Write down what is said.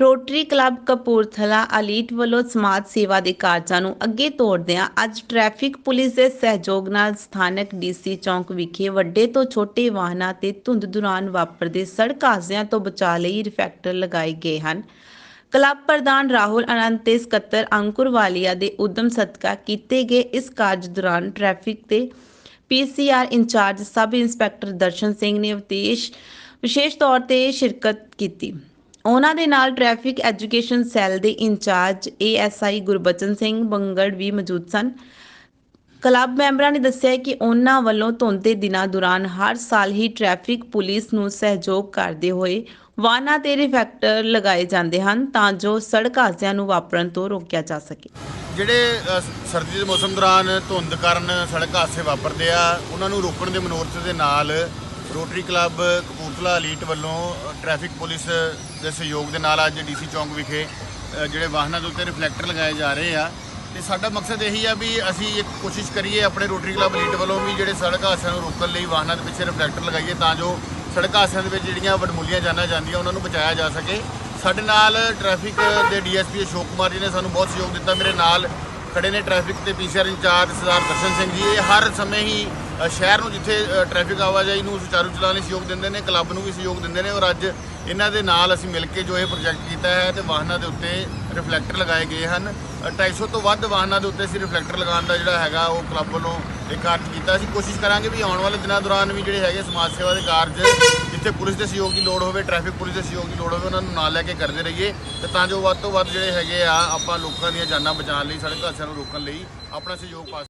Rotary club Kapurthala elite ਵੱਲੋਂ ਸਮਾਜ ਸੇਵਾ ਦੇ ਕਾਰਜਾਂ ਨੂੰ ਅੱਗੇ ਤੋਰਦਿਆਂ ਅੱਜ ਟ੍ਰੈਫਿਕ ਪੁਲਿਸ ਦੇ ਸਹਿਯੋਗ ਨਾਲ ਸਥਾਨਕ ਡੀਸੀ ਚੌਂਕ ਵਿਖੇ ਵੱਡੇ ਤੋਂ ਛੋਟੇ ਵਾਹਨਾਂ ਤੇ ਧੁੰਦ ਦੌਰਾਨ ਵਾਪਰਦੇ ਸੜਕ ਹਾਦਸਿਆਂ ਤੋਂ ਬਚਾਅ ਲਈ ਰਿਫੈਕਟਰ ਲਗਾਏ ਗਏ ਹਨ। ਕਲੱਬ ਪ੍ਰਧਾਨ ਰਾਹੁਲ ਅਨੰਤ ਤੇ ਸਕੱਤਰ ਅੰਕੁਰ ਵਾਲੀਆ ਦੇ ਉਦਮ ਸਦਕਾ ਕੀਤੇ ਗਏ ਇਸ ਕਾਰਜ ਦੌਰਾਨ ਟ੍ਰੈਫਿਕ ਤੇ PCR in-charge sub inspector Darshan Singh ਨੇ ਵਿਦੇਸ਼, ਵਿਸ਼ੇਸ਼ ਤੌਰ ਤੇ ਸ਼ਿਰਕਤ ਕੀਤੀ। ਉਹਨਾਂ ਦੇ ਨਾਲ ਟ੍ਰੈਫਿਕ ਐਜੂਕੇਸ਼ਨ ਸੈੱਲ ਦੇ ਇੰਚਾਰਜ ਏਐਸਆਈ ਗੁਰਬਚਨ ਸਿੰਘ ਬੰਗੜ ਵੀ ਮੌਜੂਦ ਸਨ। ਕਲੱਬ ਮੈਂਬਰਾਂ ਨੇ ਦੱਸਿਆ ਕਿ ਉਹਨਾਂ ਵੱਲੋਂ ਧੁੰਦ ਦਿਨਾਂ ਦੌਰਾਨ ਹਰ ਸਾਲ ਹੀ ਟ੍ਰੈਫਿਕ ਪੁਲਿਸ ਨੂੰ ਸਹਿਯੋਗ ਕਰਦੇ ਹੋਏ ਵਾਹਨਾਂ ਤੇ ਰਿਫੈਕਟਰ ਲਗਾਏ ਜਾਂਦੇ ਹਨ ਤਾਂ ਜੋ ਸੜਕ ਹਾਦਸਿਆਂ ਨੂੰ ਵਾਪਰਨ ਤੋਂ ਰੋਕਿਆ ਜਾ ਸਕੇ। ਜਿਹੜੇ ਸਰਦੀ ਦੇ ਮੌਸਮ ਦੌਰਾਨ ਧੁੰਦ ਕਾਰਨ ਸੜਕ ਹਾਦਸੇ ਵਾਪਰਦੇ ਆ, ਉਹਨਾਂ ਨੂੰ ਰੋਕਣ ਦੇ ਮਨੋਰਥ ਦੇ ਨਾਲ ਰੋਟਰੀ ਕਲੱਬ ਕਪੂਰਥਲਾ ਅਲੀਟ ਵੱਲੋਂ ਅ, ਟ੍ਰੈਫਿਕ ਪੁਲਿਸ ਦੇ ਸਹਿਯੋਗ ਦੇ ਨਾਲ ਅੱਜ ਡੀਸੀ ਚੌਂਕ ਵਿਖੇ ਜਿਹੜੇ ਵਾਹਨਾਂ ਦੇ ਉੱਤੇ ਰਿਫਲੈਕਟਰ ਲਗਾਏ ਜਾ ਰਹੇ ਆ। ਤੇ ਸਾਡਾ ਮਕਸਦ ਇਹੀ ਆ ਵੀ ਅਸੀਂ ਇੱਕ ਕੋਸ਼ਿਸ਼ ਕਰੀਏ ਆਪਣੇ ਰੋਟਰੀ ਕਲੱਬ ਅਲੀਟ ਵੱਲੋਂ ਵੀ ਜਿਹੜੇ ਸੜਕ ਹਾਦਸਿਆਂ ਨੂੰ ਰੋਕਣ ਲਈ ਵਾਹਨਾਂ ਦੇ ਪਿੱਛੇ ਰਿਫਲੈਕਟਰ ਲਗਾਈਏ ਤਾਂ ਜੋ ਸੜਕ ਹਾਦਸਿਆਂ ਦੇ ਵਿੱਚ ਜਿਹੜੀਆਂ ਵਡਮੁੱਲੀਆਂ ਜਾਨਾਂ ਜਾਂਦੀਆਂ ਉਹਨਾਂ ਨੂੰ ਬਚਾਇਆ ਜਾ ਸਕੇ। ਸਾਡੇ ਨਾਲ ਟ੍ਰੈਫਿਕ ਦੇ ਡੀਐਸਪੀ ਅਸ਼ੋਕ ਕੁਮਾਰ ਜੀ ਨੇ ਸਾਨੂੰ ਬਹੁਤ ਸਹਿਯੋਗ ਦਿੱਤਾ। ਮੇਰੇ ਨਾਲ ਖੜੇ ਨੇ ਟ੍ਰੈਫਿਕ ਤੇ ਪੀਸੀਆਰ ਇੰਚਾਰਜ ਸਰਦਾਰ ਦਰਸ਼ਨ ਸਿੰਘ ਜੀ। ਇਹ ਹਰ ਸਮੇਂ ਹੀ ਸ਼ਹਿਰ ਨੂੰ ਜਿੱਥੇ ਅ, ਟ੍ਰੈਫਿਕ ਆਵਾਜਾਈ ਨੂੰ ਸੁਚਾਰੂ ਚਲਾਉਣ ਲਈ ਸਹਿਯੋਗ ਦਿੰਦੇ ਨੇ ਕਲੱਬ ਨੂੰ ਵੀ ਸਹਿਯੋਗ ਦਿੰਦੇ ਨੇ ਔਰ ਅੱਜ ਇਹਨਾਂ ਦੇ ਨਾਲ ਅਸੀਂ ਮਿਲ ਕੇ ਜੋ ਇਹ ਪ੍ਰੋਜੈਕਟ ਕੀਤਾ ਹੈ ਤੇ ਵਾਹਨਾਂ ਦੇ ਉੱਤੇ ਰਿਫਲੈਕਟਰ ਲਗਾਏ ਗਏ ਹਨ। ਅ, 250 ਤੋਂ ਵੱਧ ਵਾਹਨਾਂ ਦੇ ਉੱਤੇ ਅਸੀਂ ਰਿਫਲੈਕਟਰ ਲਗਾਉਣ ਦਾ ਜਿਹੜਾ ਹੈਗਾ ਉਹ ਕਲੱਬ ਵੱਲੋਂ ਇਹ ਕਾਰਜ ਕੀਤਾ। ਅਸੀਂ ਕੋਸ਼ਿਸ਼ ਕਰਾਂਗੇ ਵੀ ਆਉਣ ਵਾਲੇ ਦਿਨਾਂ ਦੌਰਾਨ ਵੀ ਜਿਹੜੇ ਹੈਗੇ ਸਮਾਜ ਸੇਵਾ ਦੇ ਕਾਰਜ ਜਿੱਥੇ ਪੁਲਿਸ ਦੇ ਸਹਿਯੋਗ ਦੀ ਲੋੜ ਹੋਵੇ ਟ੍ਰੈਫਿਕ ਪੁਲਿਸ ਦੇ ਸਹਿਯੋਗ ਦੀ ਲੋੜ ਹੋਵੇ ਉਹਨਾਂ ਨੂੰ ਨਾਲ ਲੈ ਕੇ ਕਰਦੇ ਰਹੀਏ। ਤੇ ਤਾਂ ਜੋ ਵੱਧ ਤੋਂ ਵੱਧ ਜਿਹੜੇ ਹੈਗੇ ਆ ਆਪਾਂ ਲੋਕਾਂ ਦੀਆਂ ਜਾਨਾਂ ਬਚਾਉਣ ਲਈ ਸੜਕ ਹਾਦਸਿਆਂ ਨੂੰ ਰੋਕਣ ਲਈ ਆਪਣਾ ਸਹਿਯੋਗ ਪਾ